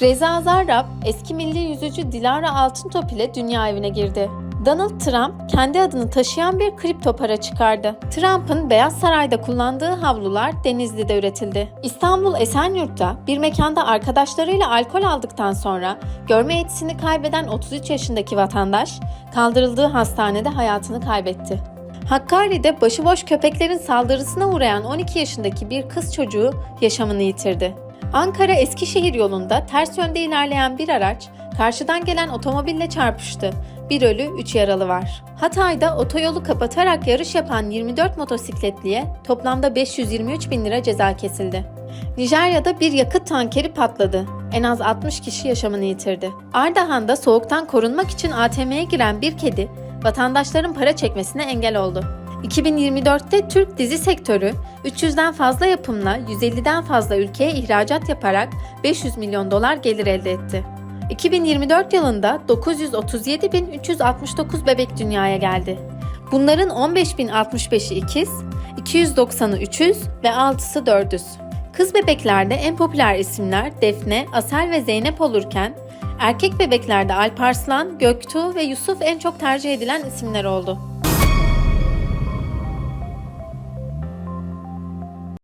Reza Zarrab, eski milli yüzücü Dilara Altıntop ile dünya evine girdi. Donald Trump kendi adını taşıyan bir kripto para çıkardı. Trump'ın Beyaz Saray'da kullandığı havlular Denizli'de üretildi. İstanbul Esenyurt'ta bir mekanda arkadaşlarıyla alkol aldıktan sonra görme yetisini kaybeden 33 yaşındaki vatandaş kaldırıldığı hastanede hayatını kaybetti. Hakkari'de başıboş köpeklerin saldırısına uğrayan 12 yaşındaki bir kız çocuğu yaşamını yitirdi. Ankara Eskişehir yolunda ters yönde ilerleyen bir araç karşıdan gelen otomobille çarpıştı. Bir ölü, 3 yaralı var. Hatay'da otoyolu kapatarak yarış yapan 24 motosikletliye toplamda 523 bin lira ceza kesildi. Nijerya'da bir yakıt tankeri patladı. En az 60 kişi yaşamını yitirdi. Ardahan'da soğuktan korunmak için ATM'ye giren bir kedi vatandaşların para çekmesine engel oldu. 2024'te Türk dizi sektörü 300'den fazla yapımla 150'den fazla ülkeye ihracat yaparak 500 milyon dolar gelir elde etti. 2024 yılında 937.369 bebek dünyaya geldi. Bunların 15.065'i ikiz, 290'ı üçüz ve 6'sı dördüz. Kız bebeklerde en popüler isimler Defne, Asel ve Zeynep olurken, erkek bebeklerde Alparslan, Göktuğ ve Yusuf en çok tercih edilen isimler oldu.